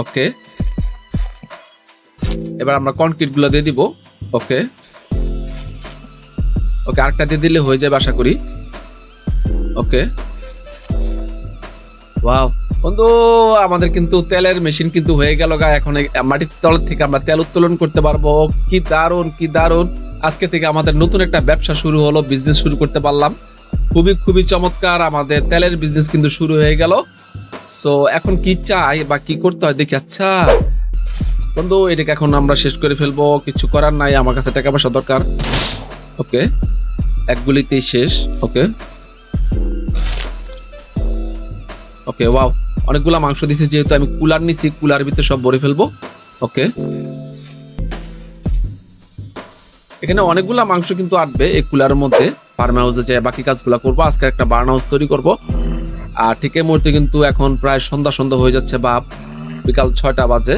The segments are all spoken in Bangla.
ওকে এবার আমরা কনক্রিটগুলো দিয়ে দিব। ওকে ওকে আরেকটা দিয়ে দিলে হয়ে যাবে আশা করি। ওকে ওয়াও বন্ধু, আমাদের কিন্তু তেলের মেশিন কিন্তু হয়ে গেল গা। এখন মাটির তল থেকে আমরা তেল উত্তোলন করতে পারব। কি দারুণ কি দারুণ। আজকে থেকে আমাদের নতুন একটা ব্যবসা শুরু হলো বিজনেস শুরু করতে পারলাম। খুবই খুবই চমৎকার। আমাদের তেলের বিজনেস কিন্তু শুরু হয়ে গেল। সো এখন কি চাই বা কি করতে হয় দেখি। আচ্ছা বন্ধু, এটাকে এখন আমরা শেষ করে ফেলব। কিছু করার নাই, আমার কাছে টাকা পয়সা দরকার। ওকে এক গুলিতেই শেষ। ওকে ওকে ওয়াও অনেকগুলা মাংস দিছে, যেহেতু আমি কুলার নিছি, কুলার ভিতরে সব ভরে ফেলব। ওকে এখানে অনেকগুলা মাংস কিন্তু আটবে এই কুলারের মধ্যে। ফার্ম হাউসে যে বাকি কাজগুলো করব। আজকে একটা বার্ন হাউস তৈরি করব। আর ঠিক এই মুহূর্তে কিন্তু এখন প্রায় সন্ধ্যা সন্ধ্যা হয়ে যাচ্ছে, বা বিকাল ছয়টা বাজে।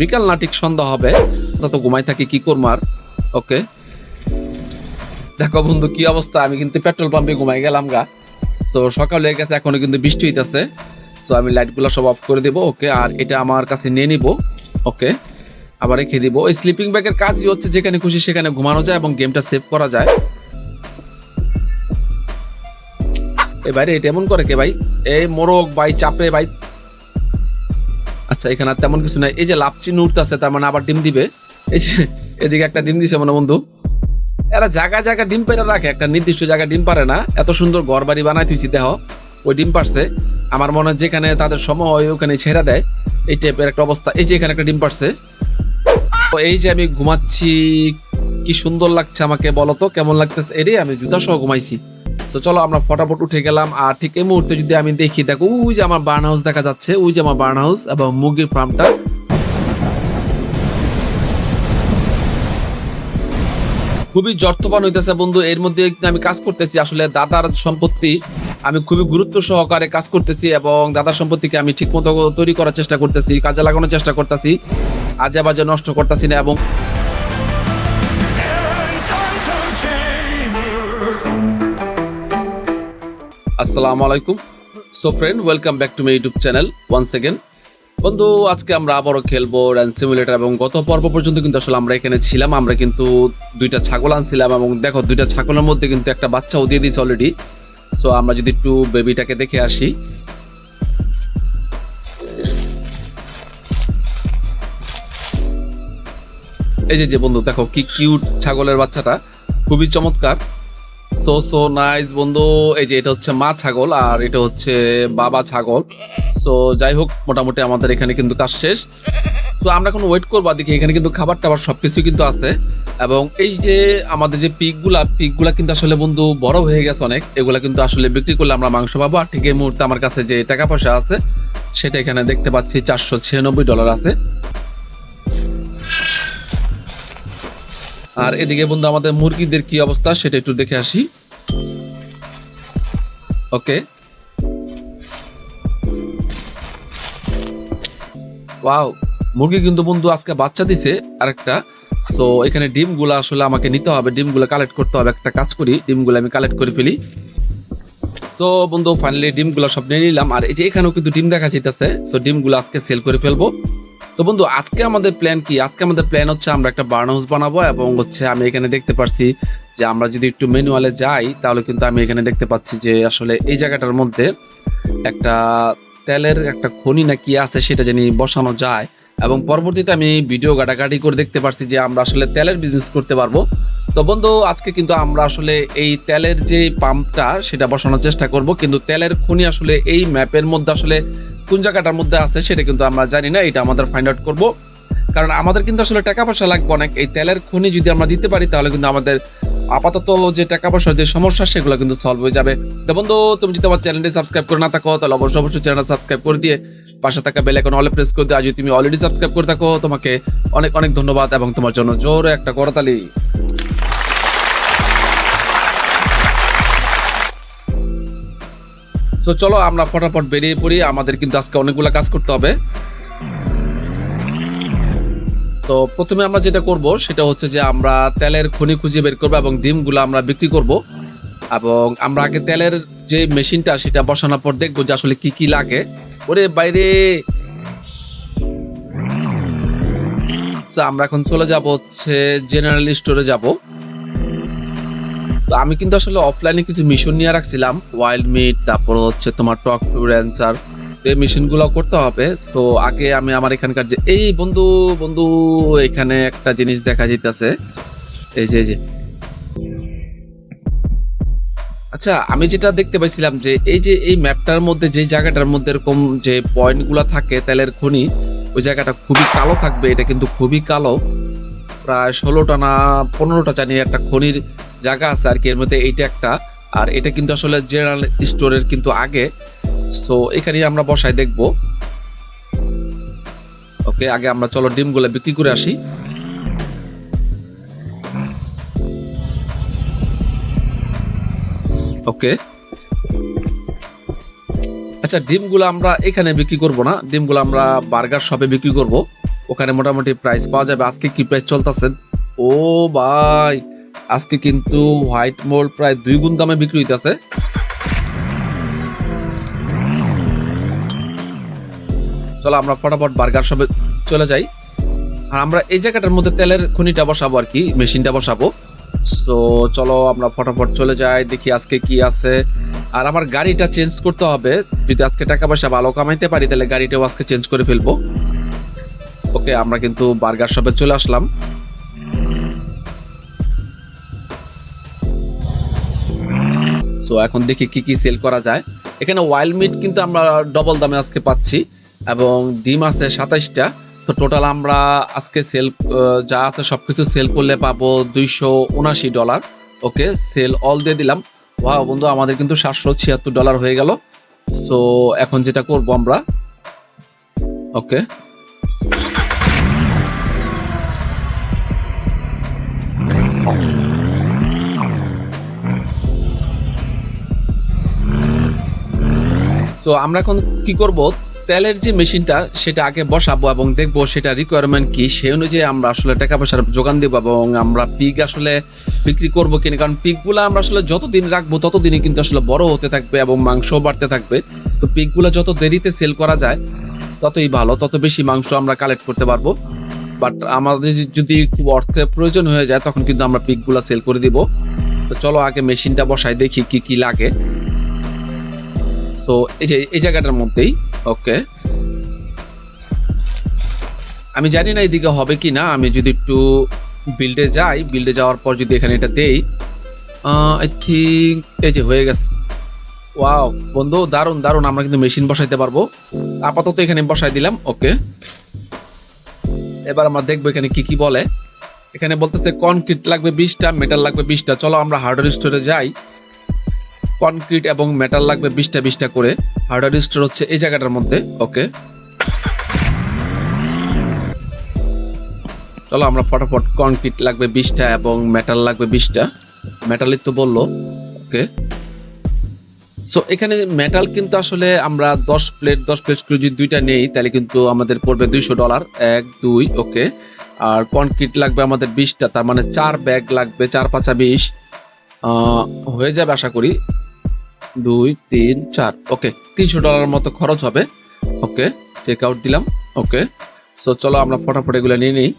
বিকাল না ঠিক সন্ধ্যা হবে তো ঘুমাই থাকি, কি করব আর? ওকে দেখো বন্ধু, কি অবস্থা? আমি কিন্তু পেট্রোল পাম্পে ঘুমাই গেলাম গা। সো সকাল হয়ে গেছে, এখনও কিন্তু বৃষ্টি হইতেছে। সো আমি লাইটগুলো সব অফ করে দেবো ওকে আর এটা আমার কাছে নিয়ে নিব ওকে আবার রেখে দিব। ওই স্লিপিং ব্যাগের কাজই হচ্ছে, যেখানে খুশি সেখানে ঘুমানো যায় এবং গেমটা সেভ করা যায়। এ এটা এমন করে কে ভাই? এই মোরগ, ভাই, চাপড়ে, ভাই। আচ্ছা এখানে আর তেমন কিছু নাই। এই যে লাপচি উঠতেছে তার মানে আবার ডিম দিবে। এই যে, এদিকে একটা ডিম দিছে মনে বন্ধু। এরা জায়গা জায়গা ডিম পেরে রাখে, একটা নির্দিষ্ট জায়গায় ডিম পারে না। এত সুন্দর ঘর বাড়ি বানাই তুইছি, দেহ। ওই ডিম পারছে। আমার মনে হয় যেখানে তাদের সময় হয় ওখানে ছেড়ে দেয়। এই টাইপের একটা অবস্থা। এই যে এখানে একটা ডিম পারছে। তো এই যে আমি ঘুমাচ্ছি, কি সুন্দর লাগছে আমাকে, বলো তো? কেমন লাগতেছে? এটাই আমি জুতা সহ ঘুমাইছি। তো চলো আমরা ফটাফট উঠে গেলাম। আর ঠিক এই মুহূর্তে যদি আমি দেখি, দেখো, ওই যে আমার বার্ন হাউস দেখা যাচ্ছে, ওই যে আমার বার্ন হাউস এবং মুরগির ফার্মটা খুবই জর্থবান হইতেছে বন্ধু, এর মধ্যে আমি কাজ করতেছি। আসলে দাদার সম্পত্তি আমি খুবই গুরুত্ব সহকারে কাজ করতেছি এবং দাদার সম্পত্তিকে আমি ঠিক মতো তৈরি করার চেষ্টা করতেছি, কাজে লাগানোর চেষ্টা করতেছি। আজে বাজে নষ্ট করতেছি না এবং আসসালামু আলাইকুম। So friend welcome back to my YouTube channel once second বন্ধু, আজকে আমরা আবারও খেলব রান সিমুলেটার এবং গত পর্ব পর্যন্ত কিন্তু আসলে আমরা এখানে ছিলাম। আমরা কিন্তু দুইটা ছাগল আনছিলাম এবং দেখো, দুইটা ছাগলের মধ্যে কিন্তু একটা বাচ্চাও দিয়ে দিয়েছে অলরেডি সো আমরা যদি একটু বেবিটাকে দেখে আসি। এই যে যে বন্ধু, দেখো কি কিউট ছাগলের বাচ্চাটা। খুবই চমৎকার। সো সো নাইস বন্ধু। এই যে এটা হচ্ছে মা ছাগল আর এটা হচ্ছে বাবা ছাগল। সো যাই হোক, মোটামুটি আমাদের এখানে কিন্তু কাজ শেষ। সো আমরা এখন ওয়েট করব দেখি এখানে কিন্তু খাবার টাবার সবকিছু কিন্তু আছে। এবং এই যে আমাদের যে পিকগুলা পিকগুলা কিন্তু আসলে বন্ধু বড় হয়ে গেছে অনেক। এগুলা কিন্তু আসলে বিক্রি করলে আমরা মাংস পাবো। আর ঠিক এই মুহূর্তে আমার কাছে যে টাকা পয়সা আছে, সেটা এখানে দেখতে পাচ্ছি চারশো ছিয়ানব্বই ডলার আছে। আর এদিকে বন্ধু, আমাদের মুরগিদের কি অবস্থা সেটা একটু দেখে আসি। ওকে ওয়াও মুরগি কিন্তু বন্ধু আজকে বাচ্চা দিছে আরেকটা। সো এখানে ডিমগুলো আসলে আমাকে নিতে হবে, ডিমগুলো কালেক্ট করতে হবে। একটা কাজ করি, ডিমগুলো আমি কালেক্ট করে ফেলি। তো বন্ধু ফাইনালি ডিমগুলো সব নিয়ে নিলাম। আর এই যে এখানেও কিন্তু ডিম দেখা যাইতেছে। তো ডিমগুলো আজকে সেল করে ফেলব। তো বন্ধু, আজকে আমাদের প্ল্যান কি? আজকে আমাদের প্ল্যান হচ্ছে আমরা একটা বার্ন হাউস বানাবো এবং হচ্ছে আমি এখানে দেখতে পাচ্ছি যে আমরা যদি একটু ম্যানুয়ালে যাই, তাহলে কিন্তু আমি এখানে দেখতে পাচ্ছি যে আসলে এই জায়গাটার মধ্যে একটা তেলের একটা খনি না কি আছে, সেটা জানি বসানো যায়। এবং পরবর্তীতে আমি ভিডিও ঘাটাঘাটি করে দেখতে পাচ্ছি যে আমরা আসলে তেলের বিজনেস করতে পারব। তো বন্ধু, আজকে কিন্তু আমরা আসলে এই তেলের যে পাম্পটা সেটা বসানোর চেষ্টা করব। কিন্তু তেলের খনি আসলে এই ম্যাপের মধ্যে আসলে কোন জায়গাটার মধ্যে আছে সেটা কিন্তু আমরা জানি না, এটা আমাদের ফাইন্ড আউট করব। কারণ আমাদের কিন্তু আসলে টাকা পয়সা লাগবে অনেক। এই তেলের খনি যদি আমরা দিতে পারি, তাহলে কিন্তু আমাদের আপাতত যে টাকা পয়সার যে সমস্যা, সেগুলো কিন্তু সলভ হয়ে যাবে। তো বন্ধু, তুমি যদি আমার চ্যানেলটি সাবস্ক্রাইব করে না থাকো, তাহলে অবশ্যই অবশ্যই চ্যানেল সাবস্ক্রাইব করে দিয়ে পাশে থাকা বেল আইকন অলে প্রেস করে দিয়ে যদি তুমি অলরেডি সাবস্ক্রাইব করে থাকো, তোমাকে অনেক অনেক ধন্যবাদ এবং তোমার জন্য জোরে একটা করতালি। সো চলো আমরা ফটাফট বেরিয়ে পড়ি। আমাদের কিন্তু আজকে অনেকগুলো কাজ করতে হবে। তো প্রথমে আমরা যেটা করব, সেটা হচ্ছে যে আমরা তেলের খনি খুঁজে বের করব এবং ডিমগুলো আমরা বিক্রি করব। এবং আমরা আগে তেলের যে মেশিনটা, সেটা বসানোর পর দেখব যে আসলে কি কি লাগে। ওরে বাইরে! আমরা এখন চলে যাব হচ্ছে জেনারেল স্টোরে যাব। তো আমি কিন্তু আসলে অফলাইনে কিছু মিশন নিয়ে রাখছিলাম। ওয়াইল্ড মিট তারপর হচ্ছে তোমার টক টু র্যান্সার এই মিশনগুলো করতে হবে। তো আগে আমি আমার এখানকার যে, এই বন্ধু বন্ধু, এখানে একটা জিনিস দেখা যাইতেছে। এই যে যে। আচ্ছা আমি যেটা দেখতে পাইছিলাম যে, এই যে, এই ম্যাপটার মধ্যে, যে জায়গাটার মধ্যে এরকম যে পয়েন্টগুলো থাকে, তেলের খনি, ওই জায়গাটা খুবই কালো থাকবে। এটা কিন্তু খুবই কালো। প্রায় ষোলোটা না পনেরোটা জানি একটা খনির জায়গা আছে আর কি, এর মধ্যে এইটা একটা। আর এটা কিন্তু আসলে জেনারেল স্টোরের কিন্তু আগে। সো এখানেই আমরা বসায় দেখব। ওকে আগে আমরা চলো ডিমগুলো বিক্রি করে আসি। ওকে আচ্ছা ডিমগুলো আমরা এখানে বিক্রি করব না। ডিমগুলো আমরা বার্গার শপে বিক্রি করব। ওখানে মোটামুটি প্রাইস পাওয়া যাবে। আজকে কি প্রাইস চলতেছে? ও ভাই আজকে কিন্তু হোয়াইট মোল্ড প্রায় দুই গুণ দামে বিক্রি হইতেছে। চলো আমরা ফটাফট বার্গার শপে চলে যাই। আর আমরা এই জায়গাটার মধ্যে তেলের খনিটা বসাবো আর কি, মেশিনটা বসাবো। সো চলো আমরা ফটাফট চলে যাই, দেখি আজকে কি আছে। আর আমার গাড়িটা চেঞ্জ করতে হবে, যদি আজকে টাকা পয়সা ভালো কামাইতে পারি, তাহলে গাড়িটাও আজকে চেঞ্জ করে ফেলব। ওকে আমরা কিন্তু বার্গার শপে চলে আসলাম। সো এখন দেখি কি কি সেল করা যায়। এখানে ওয়াইল্ড মিট কিন্তু আমরা ডবল দামে আজকে পাচ্ছি এবং ডিম আছে সাতাইশটা। তো টোটাল আমরা আজকে সেল যা আছে সব কিছু সেল করলে পাবো দুইশো উনাশি ডলার ওকে সেল অল দিয়ে দিলাম। ওয়া বন্ধু, আমাদের কিন্তু সাতশো ছিয়াত্তর ডলার হয়ে গেল। সো এখন যেটা করব আমরা। ওকে সো আমরা এখন কি করব? তেলের যে মেশিনটা, সেটা আগে বসাবো এবং দেখব সেটা রিকোয়ারমেন্ট কি। সেই অনুযায়ী আমরা আসলে টাকা পয়সার যোগান দেবো এবং আমরা পিক আসলে বিক্রি করব কিনা। কারণ পিকগুলো আমরা আসলে যতদিন রাখব, ততদিনই কিন্তু আসলে বড় হতে থাকবে এবং মাংসও বাড়তে থাকবে। তো পিকগুলো যত দেরিতে সেল করা যায়, ততই ভালো। তত বেশি মাংস আমরা কালেক্ট করতে পারব। বাট আমাদের যদি খুব অর্থের প্রয়োজন হয়ে যায়, তখন কিন্তু আমরা পিকগুলো সেল করে দিব। তো চলো আগে মেশিনটা বসাই, দেখি কি কি লাগে। সো এই যে, এই জায়গাটার মধ্যেই ওকে আমি জানি না এদিকে হবে কি না, আমি যদি একটু বিল্ডে যাই বিল্ডে যাওয়ার পর যদি এখানে এটা দেই আই থিঙ্ক এই যে হয়ে গেছে। ওয়াও বন্ধু দারুণ দারুণ আমরা কিন্তু মেশিন বসাইতে পারব। আপাতত এখানে বসাই দিলাম ওকে এবার আমরা দেখব এখানে কি কি বলে। এখানে বলতেছে কনক্রিট লাগবে বিশটা মেটাল লাগবে বিশটা। চলো আমরা হার্ডওয়্যার স্টোরে যাই। কনক্রিট এবং মেটাল লাগবে বিশটা বিশটা করে। হার্ডওয়্যার স্টোর হচ্ছে এই জায়গাটার মধ্যে, ওকে? চলো আমরা ফটাফট কনক্রিট লাগবে বিশটা এবং মেটাল লাগবে বিশটা। মেটালই তো বলল, ওকে? সো এখানে মেটাল কিন্তু আসলে আমরা দশ প্লেট দশ প্লেট করে যদি দুইটা নেই, তাহলে কিন্তু আমাদের পড়বে দুইশো ডলার। এক, দুই, ওকে? আর কনক্রিট লাগবে আমাদের বিশটা, তার মানে চার ব্যাগ লাগবে, চার পাঁচা বিশ। হয়ে যাবে আশা করি। দুই, তিন, চার। ওকে তিনশো ডলার মতো খরচ হবে। ওকে চেক আউট দিলাম। ওকে সো চলো আমরা ফটাফট এগুলো নিয়ে নিই।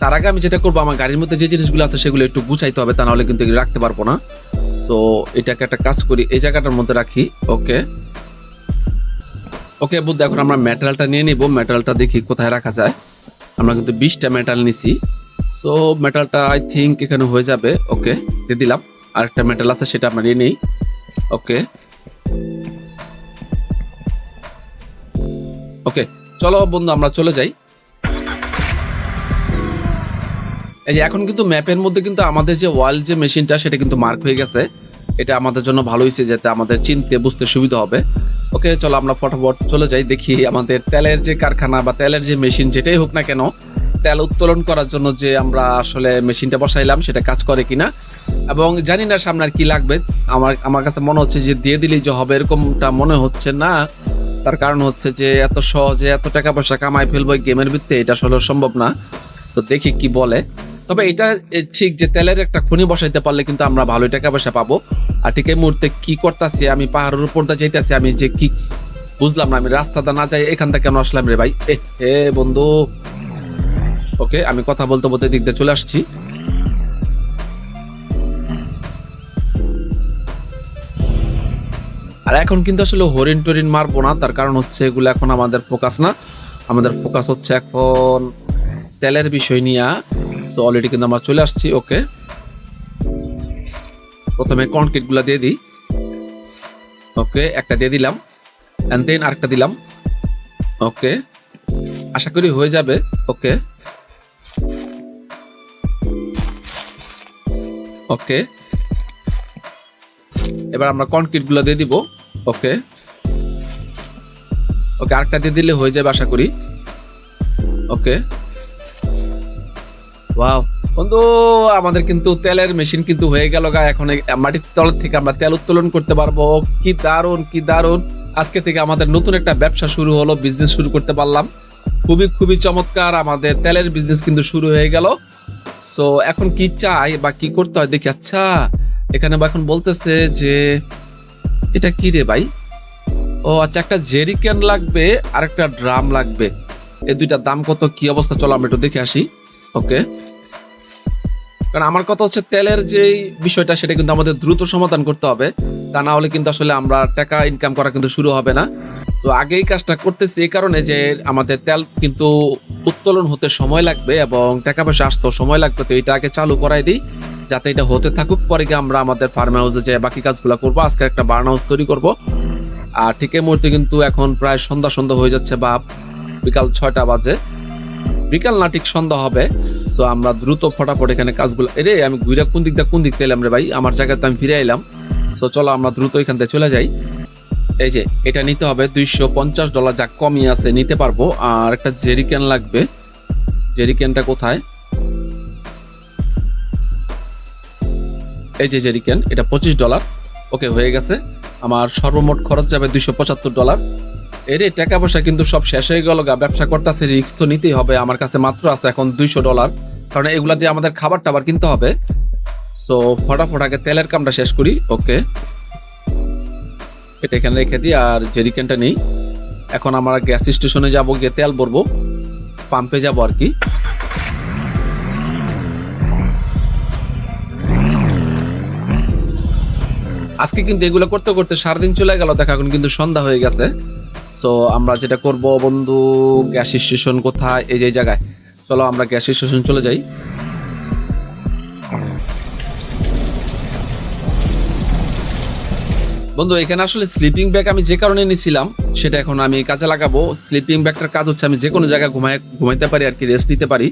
তার আগে আমি যেটা করব, আমার গাড়ির মধ্যে যে জিনিসগুলো আছে সেগুলো একটু গুছাইতে হবে, তা নাহলে কিন্তু এগুলো রাখতে পারব না। সো এটাকে একটা কাজ করি, এই জায়গাটার মধ্যে রাখি। ওকে ওকে বুদ্ধ, এখন আমরা মেটালটা নিয়ে নিব। মেটালটা দেখি কোথায় রাখা যায়। আমরা কিন্তু বিশটা মেটাল নিছি। সো মেটালটা আই থিঙ্ক এখানে হয়ে যাবে। ওকে দিয়ে দিলাম। আরেকটা মেটাল আছে, সেটা আমরা নিয়ে নিই। ওকে ওকে চলো বন্ধু, আমরা চলে যাই। এই যে এখন কিন্তু ম্যাপের মধ্যে কিন্তু আমাদের যে ওয়াল যে মেশিনটা সেটা কিন্তু মার্ক হয়ে গেছে। এটা আমাদের জন্য ভালো হয়েছে, যাতে আমাদের চিনতে, বুঝতে সুবিধা হবে। ওকে চলো আমরা ফটাফট চলে যাই, দেখি আমাদের তেলের যে কারখানা বা তেলের যে মেশিন যেটাই হোক না কেন, তেল উত্তোলন করার জন্য যে আমরা আসলে মেশিনটা বসাইলাম, সেটা কাজ করে কিনা। এবং জানি না সামনে আর কি লাগবে। আমার আমার কাছে মনে হচ্ছে যে দিয়ে দিলেই যে হবে, এরকমটা মনে হচ্ছে না। তার কারণ হচ্ছে যে এত সহজে এত টাকা পয়সা কামাই ফেলব গেমের ভিত্তিতে, এটা আসলে সম্ভব না। তো দেখি কি বলে। তবে এটা ঠিক যে তেলের একটা খনি বসাইতে পারলে কিন্তু আমরা ভালোই টাকা পয়সা পাবো। আর ঠিক এই মুহূর্তে কি করতেছি, আমি পাহাড়ের উপর দিয়ে যাইতেছি, আমি যে কি বুঝলাম না, আমি রাস্তাটা না যাই, এখান থেকে কেন আসলাম রে ভাই? এ বন্ধু। ওকে, আমি কথা বলতে বলতে দিক দিয়ে চলে আসছি। আর এখন কিন্তু আসলে হরিণ টরিন মারবো না, তার কারণ হচ্ছে এগুলো এখন আমাদের ফোকাস না। আমাদের ফোকাস হচ্ছে এখন তেলের বিষয় নিয়ে। সো অলরেডি কিন্তু আমরা চলে আসছি, ওকে। প্রথমে কনক্রিটগুলা দিয়ে দিই। ওকে, একটা দিয়ে দিলাম। অ্যান্ড দেন আরেকটা দিলাম। ওকে, আশা করি হয়ে যাবে, ওকে। ওকে। এবার আমরা কনক্রিটগুলো দিয়ে দিব। ওকে। ওকে, আরেকটা দিয়ে দিলে হয়ে যাবে আশা করি। ওকে। ওয়াও, বন্ধু, আমাদের কিন্তু তেলের মেশিন কিন্তু হয়ে গেল গা, এখন মাটির তল থেকে আমরা তেল উত্তোলন করতে পারব। কি দারুণ কি দারুণ আজকে থেকে আমাদের নতুন একটা ব্যবসা শুরু হলো বিজনেস শুরু করতে পারলাম। খুবই খুবই চমৎকার, আমাদের তেলের বিজনেস কিন্তু শুরু হয়ে গেল। সো এখন কি চাই বা কি করতে হয়? দেখি আচ্ছা এখানে বা এখন বলতেছে যে এটা কি রে ভাই? ও আচ্ছা একটা জেরি ক্যান লাগবে আর একটা ড্রাম লাগবে। এই দুইটা দাম কত? কি অবস্থা? চলো আমরা একটু দেখে আসি। ওকে। কারণ আমার কথা হচ্ছে, তেলের যে বিষয়টা, সেটা কিন্তু আমাদের দ্রুত সমাধান করতে হবে। তা না হলে কিন্তু আসলে আমরা টাকা ইনকাম করা কিন্তু শুরু হবে না। তো আগেই কাজটা করতেছি এই কারণে যে আমাদের তেল কিন্তু উত্তোলন হতে সময় লাগবে এবং টাকা পয়সা আসতেও সময় লাগবে। তো এটা আগে চালু করাই দিই। যাতে এটা হতে থাকুক, পরে গিয়ে আমরা আমাদের ফার্ম হাউসে যে বাকি কাজগুলো করব, আজকে একটা বার্ন হাউস তৈরি করব। আর ঠিক এই মুহূর্তে কিন্তু এখন প্রায় সন্ধ্যা সন্ধ্যা হয়ে যাচ্ছে বা বিকাল ছয়টা বাজে। বিকাল না ঠিক সন্ধ্যা হবে সো আমরা দ্রুত ফটাফট এখানে কাজগুলো এরে, আমি ঘুরে কোন দিকটা কোন দিক এলাম রে ভাই? আমার জায়গাতে আমি ফিরে এলাম। সো চলো আমরা দ্রুত এখান থেকে চলে যাই। এই যে, এটা নিতে হবে দুইশো পঞ্চাশ ডলার, যা কমই আছে, নিতে পারব। আর একটা জেরিক্যান লাগবে। জেরিক্যানটা কোথায়? এই যে জেরিক্যান এটা পঁচিশ ডলার। ওকে, হয়ে গেছে। আমার সর্বমোট খরচ যাবে দুইশো পঁচাত্তর ডলার। এরে টাকা পয়সা কিন্তু সব শেষ হয়ে গেল গা। ব্যবসা করতেছে, রিস্ক তো নিতেই হবে। আমার কাছে মাত্র আছে এখন দুইশো ডলার। কারণ এগুলা দিয়ে আমাদের খাবার টাবার কিনতে হবে। সো, ফটাফট আগে তেলের কামটা শেষ করি। ওকে। এটা এখানে রেখে দিই, আর জেরিকেনটা নেই। এখন আমরা গ্যাস স্টেশনে যাব, গিয়ে তেল ভরবো। পাম্পে যাব আর কি। আজকে কিন্তু এগুলো করতে করতে সারাদিন চলে গেল, দেখা এখন কিন্তু সন্ধ্যা হয়ে গেছে। সো আমরা যেটা করব বন্ধু গ্যাস স্টেশন কোথায়? এই যে জায়গায়। চলো আমরা গ্যাস স্টেশন চলে যাই। বন্ধু, এখানে আসলে স্লিপিং ব্যাগ আমি যে কারণে নিয়েছিলাম সেটা এখন আমি কাজে লাগাবো। স্লিপিং ব্যাগটার কাজ হচ্ছে আমি যে কোনো জায়গায় ঘুমাই ঘুমাইতে পারি আর কি রেস্ট নিতে পারি।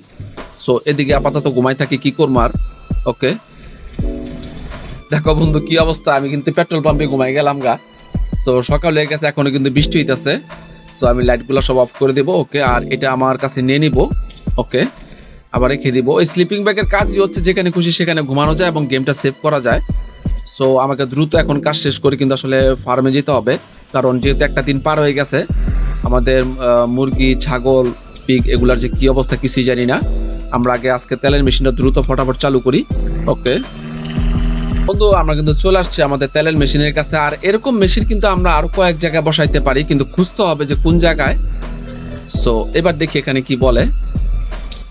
সো এদিকে আপাতত ঘুমাই থাকি, কি করব আর? ওকে দেখো বন্ধু, কি অবস্থা? আমি কিন্তু পেট্রোল পাম্পে ঘুমাই গেলাম গা। সো সকাল হয়ে গেছে, এখনও কিন্তু বৃষ্টি হইতেছে। সো আমি লাইটগুলো সব অফ করে দেবো ওকে আর এটা আমার কাছে নিয়ে নিব ওকে আবার রেখে দিব। ওই স্লিপিং ব্যাগের কাজই হচ্ছে, যেখানে খুশি সেখানে ঘুমানো যায় এবং গেমটা সেভ করা যায়। সো আমাকে দ্রুত এখন কাজ শেষ করে কিন্তু আসলে ফার্মে যেতে হবে। কারণ যেহেতু একটা দিন পার হয়ে গেছে, আমাদের মুরগি, ছাগল পিক এগুলার যে কি অবস্থা কিছুই জানি না। আমরা আগে আজকে তেলের মেশিনটা দ্রুত ফটাফট চালু করি ওকে বন্ধু, আমরা কিন্তু চলে আসছি আমাদের তেলের মেশিনের কাছে। আর এরকম মেশিন কিন্তু আমরা আরও কয়েক জায়গায় বসাইতে পারি, কিন্তু খুঁজতে হবে যে কোন জায়গায়। সো এবার দেখি এখানে কি বলে।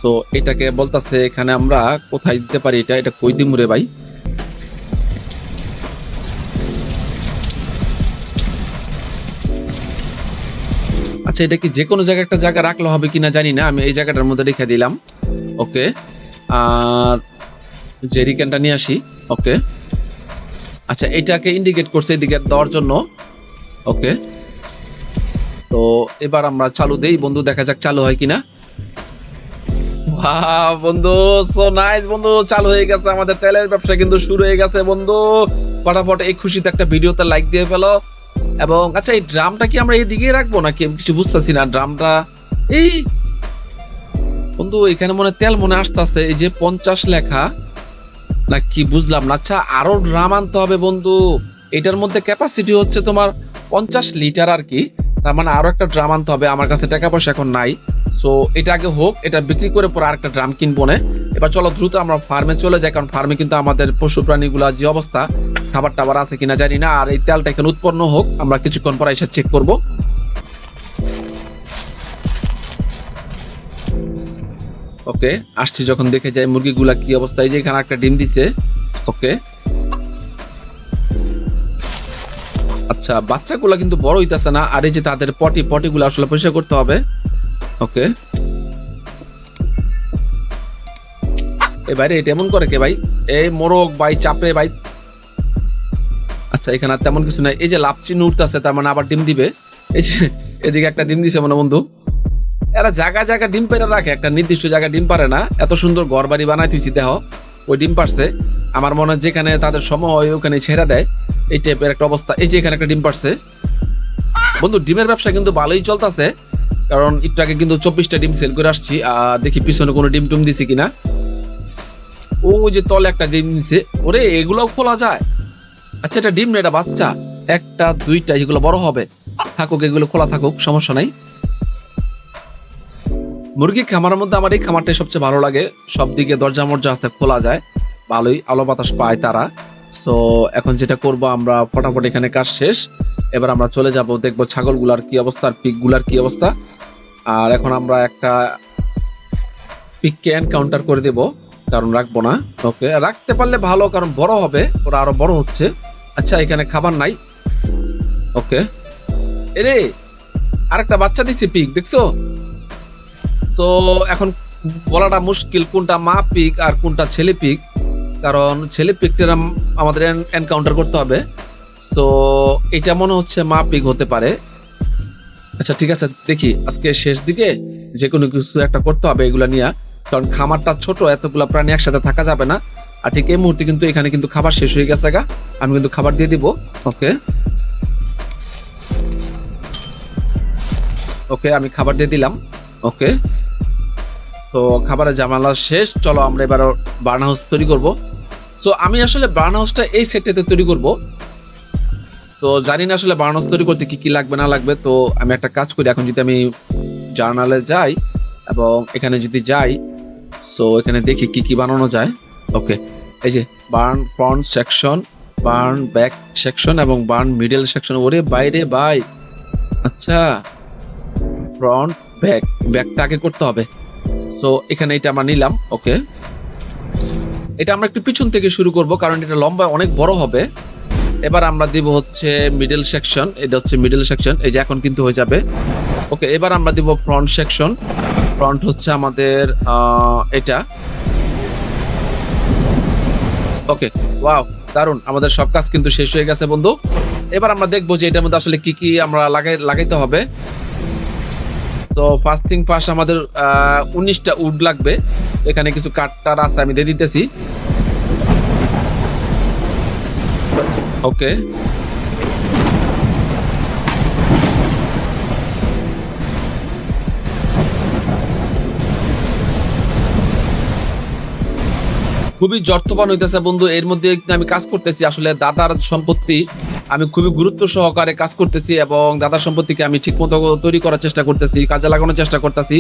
তো এটাকে বলতাছে এখানে আমরা কোথায় দিতে পারি এটা এটা কই দিমুরে ভাই? আচ্ছা এটা কি যে কোনো জায়গায় একটা জায়গা রাখলে হবে কিনা জানি না, আমি এই জায়গাটার মধ্যে রেখে দিলাম। ওকে আর জেরিকেনটা নিয়ে আসি। ওকে আচ্ছা এটাকে ইন্ডিকেট করছে এদিকে দেওয়ার জন্য। ওকে তো এবার আমরা চালু দেই। বন্ধু, দেখা যাক চালু হয় কিনা। বন্ধু সো নাইস বন্ধু, চালু হয়ে গেছে। আমাদের তেলের ব্যবসা কিন্তু শুরু হয়ে গেছে, বন্ধু। ফটাফট এই খুশিতে একটা ভিডিওতে লাইক দিয়ে ফেলো। এবং আচ্ছা এই ড্রামটা কি আমরা এইদিকেই রাখব নাকি? আমি কিছু বুঝতেছি না, ড্রামটা এই, বন্ধু, এখানে মনে তেল মনে আসতেছে। এই যে পঞ্চাশ লেখা। না কি বুঝলাম না। আচ্ছা আরও ড্রাম আনতে হবে বন্ধু। এটার মধ্যে ক্যাপাসিটি হচ্ছে তোমার পঞ্চাশ লিটার আর কি। তার মানে আরও একটা ড্রাম আনতে হবে। আমার কাছে টাকা পয়সা এখন নাই। সো এটা আগে হোক, এটা বিক্রি করে পরে আরেকটা ড্রাম কিনবো না। এবার চলো দ্রুত আমরা ফার্মে চলে যাই, কারণ ফার্মে কিন্তু আমাদের পশু প্রাণীগুলা যে অবস্থা খাবার টাবার আছে কিনা জানি না। আর এই তেলটা এখানে উৎপন্ন হোক, আমরা কিছুক্ষণ পর এসে চেক করব। ওকে, আসছি যখন দেখে যাই মুরগিগুলা কি অবস্থা। এই যে এখানে একটা ডিম দিছে, ওকে। আচ্ছা বাচ্চাগুলা কিন্তু বড় হইতাছে না, আর এই যে তাদের পটি, পটিগুলো আসলে পরিষ্কার করতে হবে। ওকে। এবারে এটা এমন করে কে ভাই? এই মোরগ ভাই, চাপড়ে ভাই। আচ্ছা এখানে আর তেমন কিছু নাই। এই যে লাপচি উঠতেছে তার মানে আবার ডিম দিবে। এই যে, এদিকে একটা ডিম দিছে মনে বন্ধু। এরা জায়গা জায়গা ডিম পেরে রাখে, একটা নির্দিষ্ট জায়গায় ডিম পারে না। এত সুন্দর ঘর বাড়ি বানাই তুইছি দেহ ওই ডিম পারছে আমার মনে হয় যেখানে তাদের সময় ওখানে ছেড়ে দেয়। এই টাইপের একটা অবস্থা। এই যে এখানে একটা ডিম পারছে বন্ধু, ডিমের ব্যবসা কিন্তু ভালোই চলতেছে। কারণ একটু আগে কিন্তু চব্বিশটা ডিম সেল করে আসছি, আর দেখি পিছনে কোনো ডিম টুম দিছি কিনা। ও যে তলে একটা ডিম দিছে। ওরে, এগুলোও খোলা যায়। আচ্ছা এটা ডিম না, এটা বাচ্চা। একটা, দুইটা, এগুলো বড় হবে। থাকুক, এগুলো খোলা থাকুক, সমস্যা নাই। মুরগি খামারের মধ্যে আমার এই খামারটাই সবচেয়ে ভালো লাগে। সব দিকে দরজা মরজা আছে, খোলা যায়, ভালোই আলো বাতাস পায় তারা। সো এখন যেটা করব আমরা, ফটাফট এখানে কাজ শেষ। এবার আমরা চলে যাব, দেখব ছাগলগুলার কি অবস্থা আর পিকগুলার কি অবস্থা। আর এখন আমরা একটা পিককে এনকাউন্টার করে দেব, কারণ রাখব না। ওকে রাখতে পারলে ভালো, কারণ বড় হবে, ওরা আরও বড় হচ্ছে। আচ্ছা এখানে খাবার নাই। ওকে এরে, আরেকটা বাচ্চা দিছি পিক দেখছ? সো এখন বলাটা মুশকিল কোনটা মা পিক আর কোনটা ছেলে পিক। কারণ ছেলে পিকটা আমাদের এনকাউন্টার করতে হবে। সো এটা মনে হচ্ছে মা পিক হতে পারে। আচ্ছা ঠিক আছে, দেখি। আজকে শেষ দিকে যে কোনো কিছু একটা করতে হবে এগুলা নিয়ে। কারণ খামারটা ছোট, এতগুলা প্রাণী একসাথে থাকা যাবে না। আর ঠিক এই মুহূর্তে কিন্তু এখানে কিন্তু খাবার শেষ হয়ে গেছে গা। আমি কিন্তু খাবার দিয়ে দিব। ওকে ওকে আমি খাবার দিয়ে দিলাম। ওকে তো খাবারের জামালা শেষ। চলো আমরা এবার বার্ন হাউস তৈরি করব। সো আমি আসলে বার্ন হাউসটা এই সেটটাতে তৈরি করব। তো, জানি না আসলে বার্ন হাউস তৈরি করতে কি কি লাগবে, না লাগবে। তো, আমি একটা কাজ করি। এখন যদি আমি জার্নালে যাই এবং এখানে যদি যাই সো এখানে দেখি কি কি বানানো যায়। ওকে এই যে, barn front section, barn back section এবং বার্ন মিডল সেকশন। ওরে বাইরে বাই আচ্ছা। ফ্রন্ট ব্যাক ব্যাকটা আগে করতে হবে। সো এখানে এটা আমরা নিলাম, ওকে। এটা আমরা একটু পিছন থেকে শুরু করব, কারণ এটা অনেক বড় হবে। এবার আমরা দিব হচ্ছে মিডল সেকশন এটা হচ্ছে মিডল সেকশন এই যে এখন কিন্তু হয়ে যাবে। ওকে, এবার আমরা দিব ফ্রন্ট সেকশন ফ্রন্ট হচ্ছে আমাদের এটা। ওকে ওয়াও দারুণ আমাদের সব কাজ কিন্তু শেষ হয়ে গেছে বন্ধু। এবার আমরা দেখব যে এটার মধ্যে আসলে কি কি আমরা লাগাই, লাগাইতে হবে। তো ফার্স্ট থিং ফার্স্ট আমাদের উনিশটা উড লাগবে। এখানে কিছু কাঠটার আছে, আমি দিয়ে দিতেছি। ওকে খুবই জর্থবান হইতেছে বন্ধু, এর মধ্যে আমি কাজ করতেছি। আসলে দাদার সম্পত্তি আমি খুবই গুরুত্ব সহকারে কাজ করতেছি এবং দাদার সম্পত্তিকে আমি ঠিক মতো তৈরি করার চেষ্টা করতেছি, কাজে লাগানোর চেষ্টা করতেছি।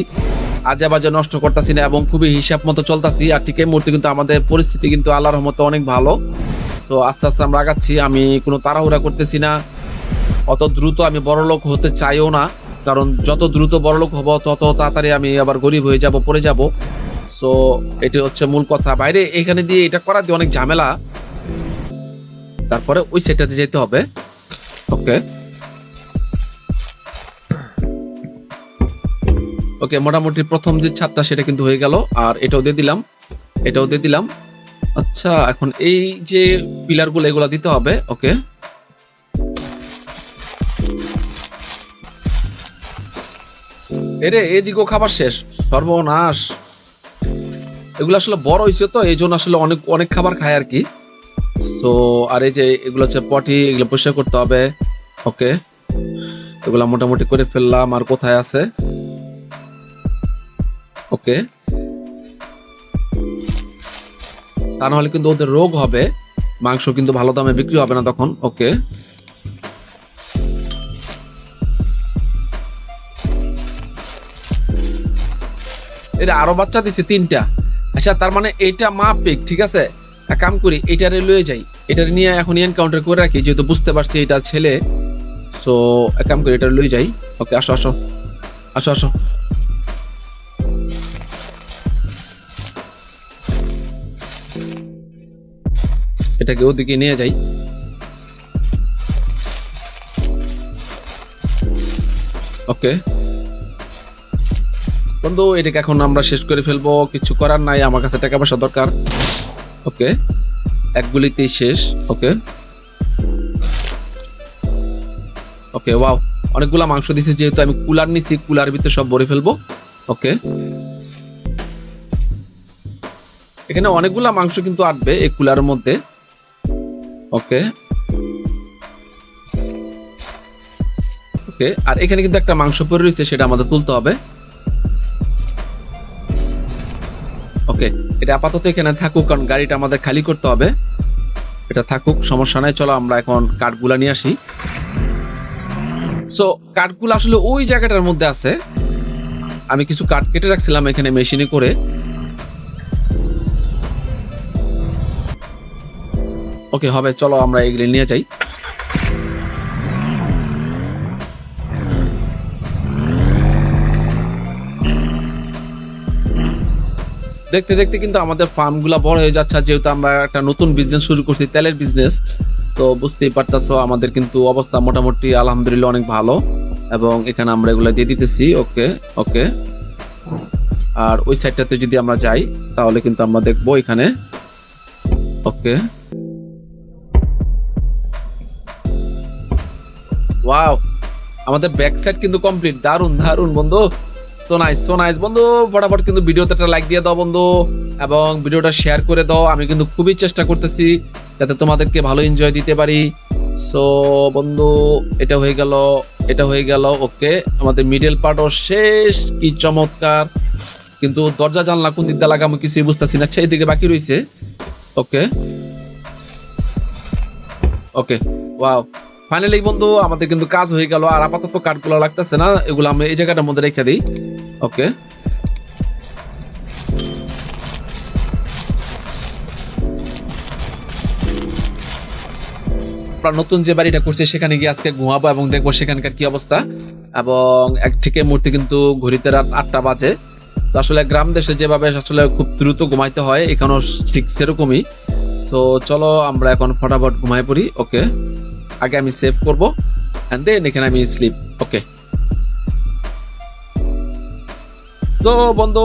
আজে বাজে নষ্ট করতেছি না এবং খুবই হিসাব মতো চলতেছি। আর ঠিক এই মুহূর্তে কিন্তু আমাদের পরিস্থিতি কিন্তু আল্লাহর মতো অনেক ভালো। তো আস্তে আস্তে আমরা আগাচ্ছি, আমি কোনো তাড়াহুড়া করতেছি না। অত দ্রুত আমি বড়লোক হতে চাইও না, কারণ যত দ্রুত বড়লোক হব, তত তাড়াতাড়ি আমি আবার গরিব হয়ে যাব, পড়ে যাব। সো এটি হচ্ছে মূল কথা। বাইরে এখানে দিয়ে এটা করা দিয়ে অনেক ঝামেলা। তারপরে ওই সেটাতে যেতে হবে। ওকে ওকে মোটামুটি প্রথম যে ছাদটা, সেটা কিন্তু হয়ে গেল। আর এটাও দিয়ে দিলাম। এটাও দিয়ে দিলাম। আচ্ছা এখন এই যে পিলারগুলো, এগুলো দিতে হবে। ওকে এরে, এদিকেও খাবার শেষ। সর্বনাশ। এগুলো আসলে বড় হয়েছে তো, এই জন্য আসলে অনেক অনেক খাবার খায় আর কি। সো আর এই যে এগুলো হচ্ছে পটি, এগুলো পরিষ্কার করতে হবে। ওকে এগুলো মোটামুটি করে ফেললাম, আর কোথায় আছে? ওকে তা নাহলে কিন্তু ওদের রোগ হবে। মাংস কিন্তু ভালো দামে বিক্রি হবে না তখন। ওকে এটা আরও বাচ্চা দিছে, তিনটা। আচ্ছা তার মানে এইটা মা পিক ঠিক আছে? এক কাম করি, এইটারে লয়ে যাই। এটা নিয়ে এখন এনকাউন্টার করে রাখি, যেহেতু বুঝতে পারছি এটা ছেলে। সো এক কাম করি এটা লই যাই। ওকে আসো আসো। আসো আসো। এটাকে ওদিকে নিয়ে যাই। ওকে বন্ধু, এটাকে এখন আমরা শেষ করে ফেলব। কিছু করার নাই, আমার কাছে টাকা পয়সা দরকার। ওকে, এক গুলিতেই শেষ, ওকে। ওকে, ওয়াও, অনেকগুলা মাংস দিছে, যেহেতু আমি কুলার নিছি, কুলার ভিতরে সব ভরে ফেলব। ওকে। এখানে অনেকগুলা মাংস কিন্তু আটবে এই কুলারের মধ্যে। ওকে। ওকে, আর এখানে কিন্তু একটা মাংস পড়ে রয়েছে, সেটা আমাদের তুলতে হবে। ওকে এটা আপাতত এখানে থাকুক, কারণ গাড়িটা আমাদের খালি করতে হবে। এটা থাকুক, সমস্যা নাই, চলো আমরা এখন কাঠগুলা নিয়ে আসি। সো কাঠগুলো আসলে ওই জায়গাটার মধ্যে আছে। আমি কিছু কাঠ কেটে রাখছিলাম এখানে মেশিনে করে। ওকে হবে, চলো আমরা এগুলি নিয়ে যাই। দেখতে দেখতে কিন্তু আমাদের ফার্মগুলো বড় হয়ে যাচ্ছে যেহেতু আমরা একটা নতুন বিজনেস শুরু করছি, তেলের বিজনেস তো বুঝতেই পারতাছো আমাদের কিন্তু অবস্থা মোটামুটি আলহামদুলিল্লাহ অনেক ভালো। এবং এখানে আমরা এগুলো দিয়ে দিতেছি, ওকে ওকে। আর ওই সাইডটাতে যদি আমরা যাই, তাহলে কিন্তু আমরা দেখব এখানে, ওকে। ওয়াও, আমাদের ব্যাক সাইড কিন্তু কমপ্লিট দারুণ দারুণ বন্ধু। সো নাইস সো নাইস বন্ধু, ফটাফট কিন্তু ভিডিওতে একটা লাইক দিয়ে দাও বন্ধু, এবং ভিডিওটা শেয়ার করে দাও। আমি কিন্তু খুবই চেষ্টা করতেছি যাতে তোমাদেরকে ভালো এনজয় দিতে পারি। সো বন্ধু, এটা হয়ে গেল, এটা হয়ে গেল ওকে আমাদের মিডল পার্টও শেষ, কি চমৎকার। কিন্তু দরজা, জানলা, কোন দিক দিয়ে লাগামো কিছুই বুঝতেছি না। সেই দিকে বাকি রয়েছে ওকে ওকে ওয়াও ফাইনালি বন্ধু, আমাদের কিন্তু কাজ হয়ে গেল, আর আপাতত কাঠগুলো লাগতেছে না, এগুলো আমি এই জায়গাটার মধ্যে রেখে দিই। ওকে নতুন যে বাড়িটা করছি, সেখানে গিয়ে আজকে ঘুমাবো এবং দেখব সেখানকার কি অবস্থা। এবং এক থেকে মুহূর্তে কিন্তু ঘড়িতে রাত আটটা বাজে। তো আসলে গ্রাম দেশে যেভাবে আসলে খুব দ্রুত ঘুমাইতে হয়, এখানেও ঠিক সেরকমই। সো চলো আমরা এখন ফটাফট ঘুমাই পড়ি ওকে আগে আমি সেভ করব এন্ড দেন এখানে আমি স্লিপ ওকে তো বন্ধু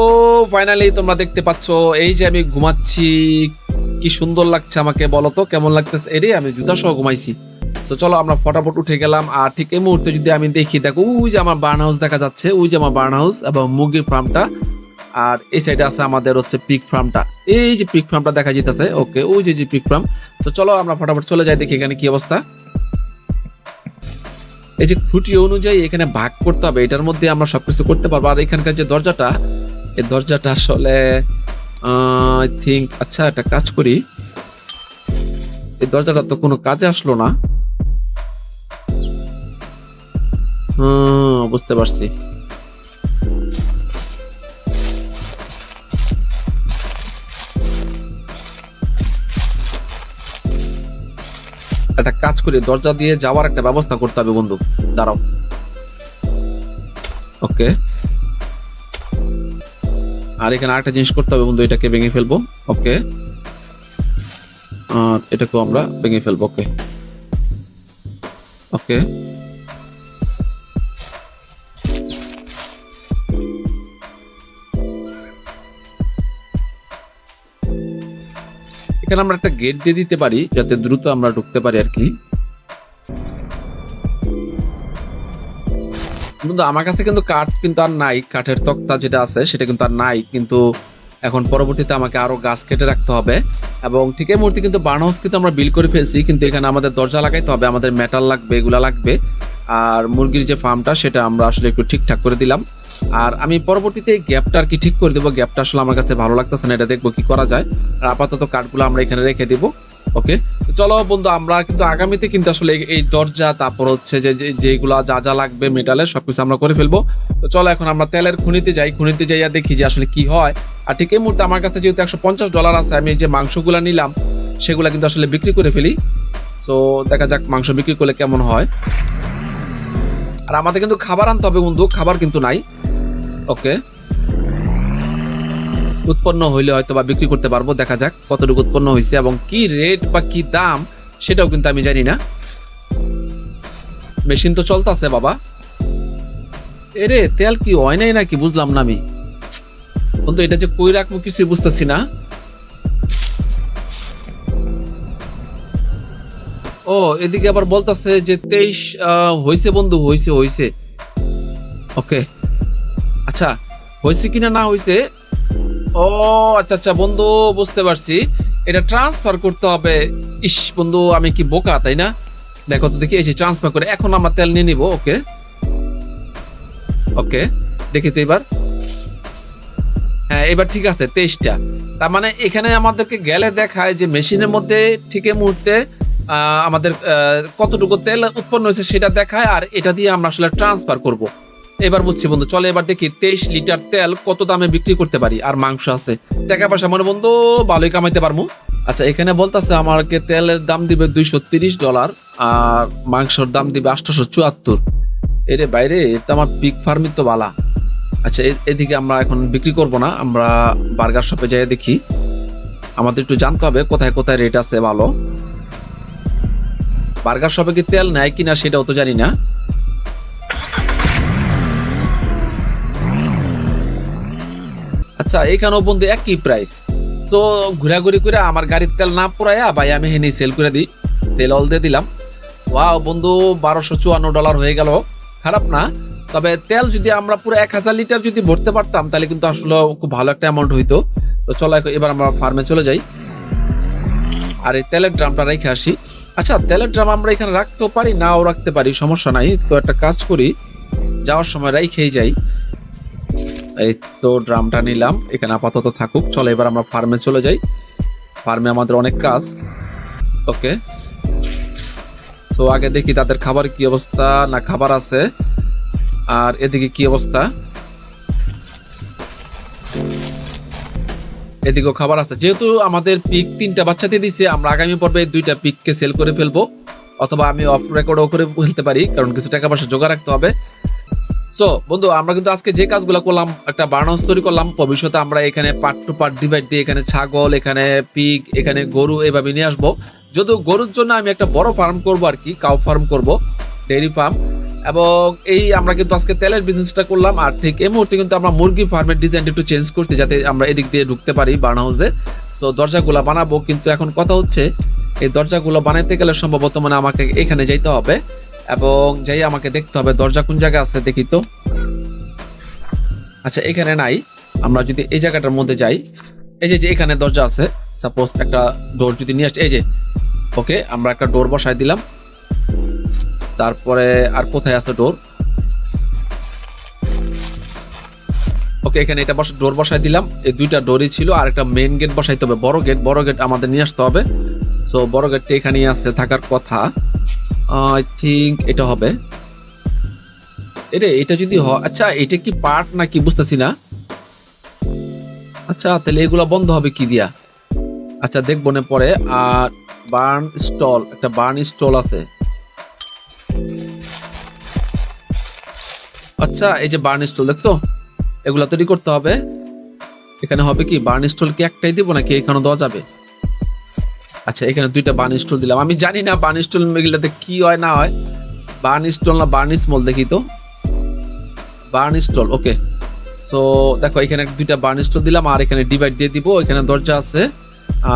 ফাইনালি তোমরা দেখতে পাচ্ছ, এই যে আমি ঘুমাচ্ছি, কি সুন্দর লাগছে আমাকে, বলো তো, কেমন লাগতেছে? এরে, আমি জুতা সহ ঘুমাইছি। তো চলো আমরা ফটাফট উঠে গেলাম, আর ঠিক এই মুহূর্তে যদি আমি দেখি, দেখো, ওই যে আমার বার্ন হাউস দেখা যাচ্ছে, ওই যে আমার বার্ন হাউস এবং মুরগির ফার্মটা আর এই সাইডে আছে আমাদের হচ্ছে পিক ফার্মটা এই যে পিক ফার্মটা দেখা যেতেছে ওকে ওই যে যে পিক ফার্ম তো চলো আমরা ফটাফট চলে যাই, দেখি এখানে কি অবস্থা। এই যে খুঁটি অনুযায়ী এখানে ভাগ করতে হবে এটার মধ্যে আমরা সবকিছু করতে পারব। আর এখানকার যে দরজাটা এই দরজাটা আসলে আই থিঙ্ক আচ্ছা একটা কাজ করি। এই দরজাটা তো কোনো কাজে আসলো না। হুম, বুঝতে পারছি। একটা কাজ করে দরজা দিয়ে যাওয়ার একটা ব্যবস্থা করতে হবে, বন্ধু। দাঁড়াও। ওকে। আর এখানে আরেকটা জিনিস করতে হবে, বন্ধু, এটাকে ভেঙে ফেলব। ওকে। আর এটাকেও আমরা ভেঙে ফেলব, ওকে। ওকে। এখানে আমরা একটা গেট দিয়ে দিতে পারি, যাতে দ্রুত আমরা ঢুকতে পারি আর কি। কিন্তু আমার কাছে কিন্তু কাঠ কিন্তু আর নাই, কাঠের তক্তা যেটা আছে সেটা কিন্তু আর নাই, কিন্তু এখন পরবর্তীতে আমাকে আরও গাছ কেটে রাখতে হবে। এবং ঠিক এই মুহূর্তে কিন্তু বার্ন হাউস কিন্তু আমরা বিল করে ফেলছি, কিন্তু এখানে আমাদের দরজা লাগাইতে হবে, আমাদের মেটাল লাগবে, এগুলা লাগবে। আর মুরগির যে ফার্মটা, সেটা আমরা আসলে একটু ঠিকঠাক করে দিলাম। আর আমি পরবর্তীতে গ্যাপটা আর কি ঠিক করে দেবো। গ্যাপটা আসলে আমার কাছে ভালো লাগতেছে না, এটা দেখব কি করা যায়। আর আপাতত কাঠগুলো আমরা এখানে রেখে দিব। ওকে? চলো বন্ধু, আমরা কিন্তু আগামীতে কিন্তু আসলে এই- দরজা, তারপর হচ্ছে যে যেগুলা যা যা লাগবে মেটালের, সবকিছু আমরা করে ফেলব। তো চলো এখন আমরা তেলের খুনিতে যাই। খুনিতে যাইয়া দেখি যে আসলে কি হয়। আর ঠিক এই মুহূর্তে আমার কাছে যেহেতু একশো পঞ্চাশ ডলার আছে, আমি যে মাংসগুলা নিলাম, সেগুলো কিন্তু আসলে বিক্রি করে ফেলি। সো দেখা যাক মাংস বিক্রি করলে কেমন হয়। আর আমাদের কিন্তু খাবার আনতে হবে বন্ধু, খাবার কিন্তু নাই। ওকে উৎপন্ন হইলে হয়তো বা বিক্রি করতে পারব, দেখা যাক কতটুকু উৎপন্ন হয়েছে এবং কি রেট বা কি দাম সেটাও কিন্তু আমি জানি না। মেশিন তো চলতেছে বাবা। এরে, তেল কি হয় নাই নাকি? বুঝলাম না আমি। বন্ধু, এটা যে কই রাখব কিছুই বুঝতেছি না। ও, এদিকে আবার বলতাছে যে তেইশ হয়েছে বন্ধু হয়েছে হয়েছে ওকে। আচ্ছা হয়েছে কিনা না হয়েছে ও আচ্ছা আচ্ছা বন্ধু, বুঝতে পারছি। এটা ট্রান্সফার করতে হবে। ইস, বন্ধু, আমি কি বোকা, তাই না? দেখো তো দেখি, এই ট্রান্সফার করে, এখন আমরা তেল নিয়ে নিব, ওকে? ওকে, দেখি তো এবার। হ্যাঁ এবার ঠিক আছে, তেইশটা। তার মানে এখানে আমাদেরকে গেলে দেখায় যে মেশিনের মধ্যে ঠিক এই মুহূর্তে আমাদের কতটুকু তেল উৎপন্ন হয়েছে সেটা দেখায় আর এটা দিয়ে আমরা আসলে ট্রান্সফার করব। এবার বুঝছি বন্ধু, চলে এবার দেখি তেইশ লিটার তেল কত দামে বিক্রি করতে পারি আর মাংস আছে। টাকা পয়সা মনে বন্ধু, ভালোই কামাইতে পারব আচ্ছা এখানে বলতেছে আমাকে তেলের দাম দিবে দুইশো তিরিশ ডলার আর মাংসর দাম দিবে আটশোশো চুয়াত্তর এরে বাইরে এটা আমার পিক ফার্মই তো বালা। আচ্ছা এদিকে আমরা এখন বিক্রি করব না, আমরা বার্গার শপে যাই দেখি। আমাদের একটু জানতে হবে কোথায় কোথায় রেট আছে ভালো। বার্গার শপে কি তেল নেয় কিনা সেটাও তো জানি না। আচ্ছা এখানেও বন্ধু একই প্রাইস তো ঘোরাঘুরি করে আমার গাড়ির তেল না পুরাইয়া ভাই, আমি হেনি সেল করে দিই। সেল অল দিয়ে দিলাম। ওয়াও বন্ধু, বারোশো চুয়ান্ন ডলার হয়ে গেল। খারাপ না। তবে তেল যদি আমরা পুরো এক হাজার লিটার যদি ভরতে পারতাম, তাহলে কিন্তু আসলে খুব ভালো একটা অ্যামাউন্ট হইতো। তো চলো এবার আমরা ফার্মে চলে যাই। আর এই তেলের ড্রামটা রেখে আসি। আচ্ছা তেলের ড্রাম আমরা এখানে রাখতেও পারি? নাও রাখতে পারি, সমস্যা নাই। তো একটা কাজ করি, যাওয়ার সময় রেখেই যাই। এই তো ড্রামটা নিলাম, এখানে আপাতত থাকুক। চলো, এবার আমরা ফার্মে চলে যাই। ফার্মে আমাদের অনেক কাজ। ওকে। তো আগে দেখি তাদের খাবার কি অবস্থা, না খাবার আছে। আর এদিকে কি অবস্থা? এদিকেও খাবার আছে। যেহেতু আমাদের পিক তিনটা বাচ্চাতে দিছে, আমরা আগামী পর্বে দুইটা পিককে সেল করে ফেলব, অথবা আমি অফ রেকর্ডও করে ফেলতে পারি, কারণ কিছু টাকা পয়সা জোগাড় রাখতে হবে। সো বন্ধু, আমরা কিন্তু আজকে যে কাজগুলো করলাম, একটা বার্নহাউস তৈরি করলাম, ভবিষ্যতে আমরা এখানে পার্ট টু পার্ট ডিভাইড দিয়ে এখানে ছাগল, এখানে পিগ এখানে গরু এভাবে নিয়ে আসব। যদিও গরুর জন্য আমি একটা বড় ফার্ম করব আর কি কাউ ফার্ম করব ডেইরি ফার্ম এবং এই আমরা কিন্তু আজকে তেলের বিজনেসটা করলাম, আর ঠিক এই মুহূর্তে কিন্তু আমরা মুরগি ফার্মের ডিজাইনটা একটু চেঞ্জ করতে যাতে আমরা এদিক দিয়ে ঢুকতে পারি বার্ন হাউসে সো দরজাগুলো বানাবো, কিন্তু এখন কথা হচ্ছে, এই দরজাগুলো বানাইতে গেলে সম্ভবত মানে আমাকে এখানে যাইতে হবে এবং যাই আমাকে দেখতে হবে দরজা কোন জায়গায় আছে দেখি তো। আচ্ছা এখানে নাই। আমরা যদি এই জায়গাটার মধ্যে যাই, এই যে যে এখানে দরজা আছে সাপোজ একটা ডোর যদি নিয়ে আসছে এই যে ওকে আমরা একটা ডোর বসাই দিলাম। তারপরে আর কোথায় আছে ডোর? ওকে, এখানে এটা বস, ডোর বসাই দিলাম। এই দুইটা ডোরই ছিল, আর একটা মেইন গেট বসাইতে হবে। বড় গেট বড় গেট আমাদের নিয়ে আসতে হবে। সো বড় গেটটা এখানেই আছে থাকার কথা। আই থিঙ্ক এটা হবে। এরে এটা যদি হয় আচ্ছা এটা কি পার্ট নাকি বুঝতেছি না। আচ্ছা তাহলে এগুলো বন্ধ হবে কি দিয়া? আচ্ছা দেখব না পরে। আর বার্ন স্টল, একটা বার্ন স্টল আছে। আচ্ছা এই যে বার্ন স্টল দেখছ? এগুলা তৈরি করতে হবে। এখানে হবে কি বার্ন স্টল কি একটাই দিব নাকি এখানে দেওয়া যাবে? আচ্ছা এখানে দুইটা বার্ন স্টল দিলাম। আমি জানি না বার্ন স্টল এগুলাতে কি হয়, না হয়। বার্ন স্টল না বার্ন স্মল দেখি তো। বার্ন স্টল ওকে সো দেখো, এখানে দুইটা বার্ন স্টল দিলাম, আর এখানে ডিভাইড দিয়ে দিব। এখানে দরজা আছে,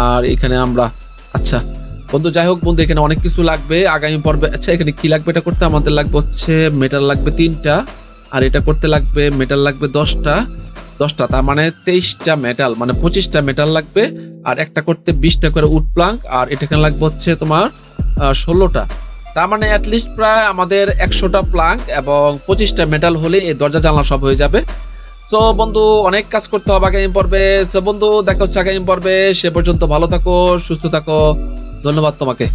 আর এখানে আমরা আচ্ছা। বন্ধু, যাই হোক, বন্ধু, এখানে অনেক কিছু লাগবে। আগামী পর্বে আচ্ছা এখানে কি লাগবে এটা করতে? আমাদের লাগবে হচ্ছে মেটাল লাগবে তিনটা। আর এটা করতে লাগবে মেটাল লাগবে দশটা দশটা, তার মানে তেইশটা মেটাল মানে পঁচিশটা মেটাল লাগবে আর একটা করতে বিশটা করে উড প্লাঙ্ক আর এটা এখানে লাগবে হচ্ছে তোমার ষোলোটা। তার মানে অ্যাটলিস্ট প্রায় আমাদের একশোটা প্লাঙ্ক এবং পঁচিশটা মেটাল হলে এই দরজা জানলা সব হয়ে যাবে। সো বন্ধু, অনেক কাজ করতে হবে আগামী পর্বে। সো বন্ধু, দেখা হচ্ছে আগামী পর্বে। সে পর্যন্ত ভালো থাকো, সুস্থ থাকো। ধন্যবাদ তোমাকে।